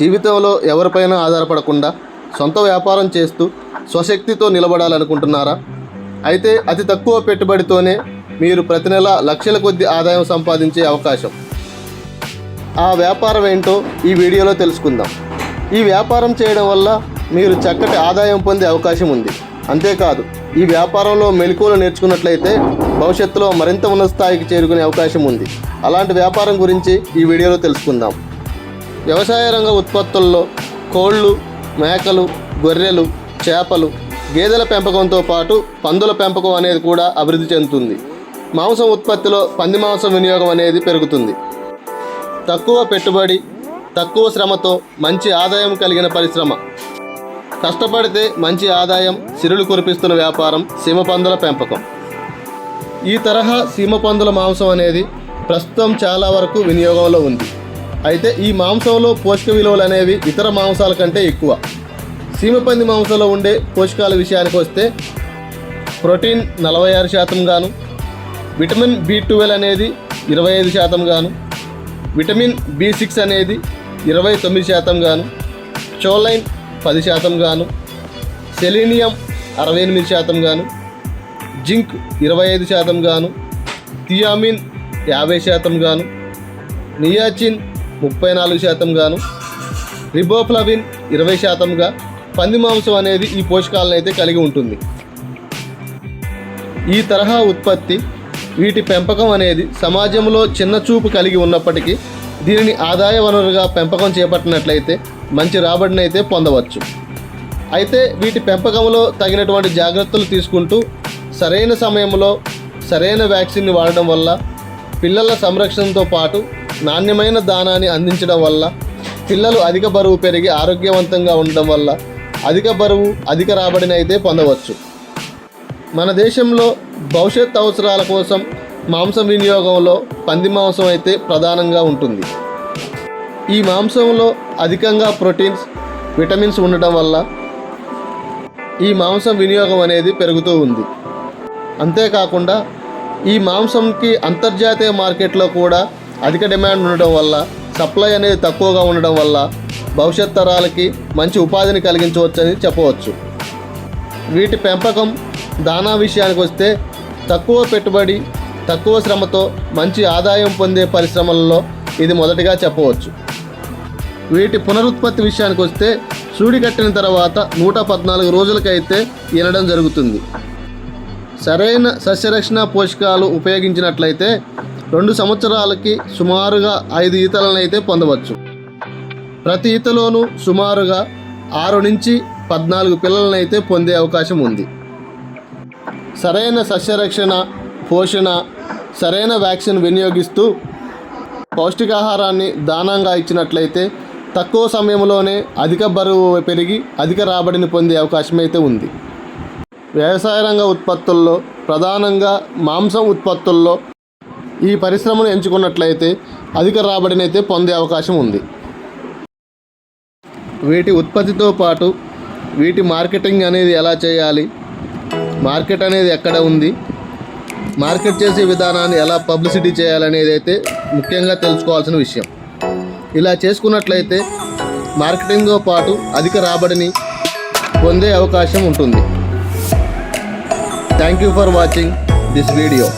జీవితంలో ఎవరిపైనా ఆధారపడకుండా సొంత వ్యాపారం చేస్తూ స్వశక్తితో నిలబడాలనుకుంటున్నారా? అయితే అతి తక్కువ పెట్టుబడితోనే మీరు ప్రతి నెల లక్షల కొద్ది ఆదాయం సంపాదించే అవకాశం. ఆ వ్యాపారం ఏంటో ఈ వీడియోలో తెలుసుకుందాం. ఈ వ్యాపారం చేయడం వల్ల మీరు చక్కటి ఆదాయం పొందే అవకాశం ఉంది. అంతేకాదు ఈ వ్యాపారంలో మెలకువలు నేర్చుకున్నట్లయితే భవిష్యత్తులో మరింత ఉన్నత స్థాయికి చేరుకునే అవకాశం ఉంది. అలాంటి వ్యాపారం గురించి ఈ వీడియోలో తెలుసుకుందాం. వ్యవసాయ రంగ ఉత్పత్తుల్లో కోళ్ళు మేకలు గొర్రెలు చేపలు గేదెల పెంపకంతో పాటు పందుల పెంపకం అనేది కూడా అభివృద్ధి చెందుతుంది. మాంసం ఉత్పత్తిలో పంది మాంసం వినియోగం అనేది పెరుగుతుంది. తక్కువ పెట్టుబడి తక్కువ శ్రమతో మంచి ఆదాయం కలిగిన పరిశ్రమ. కష్టపడితే మంచి ఆదాయం సిరులు కురిపిస్తున్న వ్యాపారం సీమపందుల పెంపకం. ఈ తరహా సీమపందుల మాంసం అనేది ప్రస్తుతం చాలా వరకు వినియోగంలో ఉంది. అయితే ఈ మాంసంలో పోషక విలువలు అనేవి ఇతర మాంసాల కంటే ఎక్కువ. సీమపంది మాంసంలో ఉండే పోషకాల విషయానికి వస్తే ప్రోటీన్ నలభై ఆరు శాతం గాను విటమిన్ బి ట్వెల్వ్ అనేది ఇరవై ఐదు శాతం గాను విటమిన్ బి సిక్స్ అనేది ఇరవై తొమ్మిది శాతం గాను చోలైన్ పది శాతం గాను సెలీనియం అరవై ఎనిమిది శాతం గాను జింక్ ఇరవై ఐదు శాతం గాను థియామిన్ యాభై శాతం గాను నియాచిన్ ముప్పై నాలుగు శాతం గాను రిబోఫ్లవిన్ ఇరవై శాతంగా పంది మాంసం అనేది ఈ పోషకాలను అయితే కలిగి ఉంటుంది. ఈ తరహా ఉత్పత్తి వీటి పెంపకం అనేది సమాజంలో చిన్న చూపు కలిగి ఉన్నప్పటికీ దీనిని ఆదాయ వనరుగా పెంపకం చేపట్టినట్లయితే మంచి రాబడిని అయితే పొందవచ్చు. అయితే వీటి పెంపకంలో తగినటువంటి జాగ్రత్తలు తీసుకుంటూ సరైన సమయంలో సరైన వ్యాక్సిన్ని వాడడం వల్ల పిల్లల సంరక్షణతో పాటు నాణ్యమైన దానాన్ని అందించడం వల్ల పిల్లలు అధిక బరువు పెరిగి ఆరోగ్యవంతంగా ఉండడం వల్ల అధిక బరువు అధిక రాబడిని అయితే పొందవచ్చు. మన దేశంలో భవిష్యత్ అవసరాల కోసం మాంసం వినియోగంలో పంది మాంసం అయితే ప్రధానంగా ఉంటుంది. ఈ మాంసంలో అధికంగా ప్రోటీన్స్ విటమిన్స్ ఉండటం వల్ల ఈ మాంసం వినియోగం అనేది పెరుగుతూ ఉంది. అంతేకాకుండా ఈ మాంసంకి అంతర్జాతీయ మార్కెట్లో కూడా అధిక డిమాండ్ ఉండడం వల్ల సప్లై అనేది తక్కువగా ఉండడం వల్ల భవిష్యత్ తరాలకి మంచి ఉపాధిని కలిగించవచ్చని చెప్పవచ్చు. వీటి పెంపకం దానా విషయానికి వస్తే తక్కువ పెట్టుబడి తక్కువ శ్రమతో మంచి ఆదాయం పొందే పరిశ్రమలలో ఇది మొదటిగా చెప్పవచ్చు. వీటి పునరుత్పత్తి విషయానికి వస్తే సూడి కట్టిన తర్వాత నూట పద్నాలుగు రోజులకైతే ఇనడం జరుగుతుంది. సరైన సస్యరక్షణ పోషకాలు ఉపయోగించినట్లయితే రెండు సంవత్సరాలకి సుమారుగా ఐదు ఈతలను అయితే పొందవచ్చు. ప్రతి ఈతలోనూ సుమారుగా ఆరు నుంచి పద్నాలుగు పిల్లలను అయితే పొందే అవకాశం ఉంది. సరైన సస్యరక్షణ పోషణ సరైన వ్యాక్సిన్ వినియోగిస్తూ పౌష్టికాహారాన్ని దానంగా ఇచ్చినట్లయితే తక్కువ సమయంలోనే అధిక బరువు పెరిగి అధిక రాబడిని పొందే అవకాశం అయితే ఉంది. వ్యవసాయ రంగ ఉత్పత్తుల్లో ప్రధానంగా మాంసం ఉత్పత్తుల్లో ఈ పరిశ్రమను ఎంచుకున్నట్లయితే అధిక రాబడిని అయితే పొందే అవకాశం ఉంది. వీటి ఉత్పత్తితో పాటు వీటి మార్కెటింగ్ అనేది ఎలా చేయాలి? మార్కెట్ అనేది ఎక్కడ ఉంది? మార్కెట్ చేసే విధానాన్ని ఎలా పబ్లిసిటీ చేయాలనేది అయితే ముఖ్యంగా తెలుసుకోవాల్సిన విషయం. ఇలా చేసుకున్నట్లయితే మార్కెటింగ్తో పాటు అధిక రాబడిని పొందే అవకాశం ఉంటుంది. Thank you for watching this video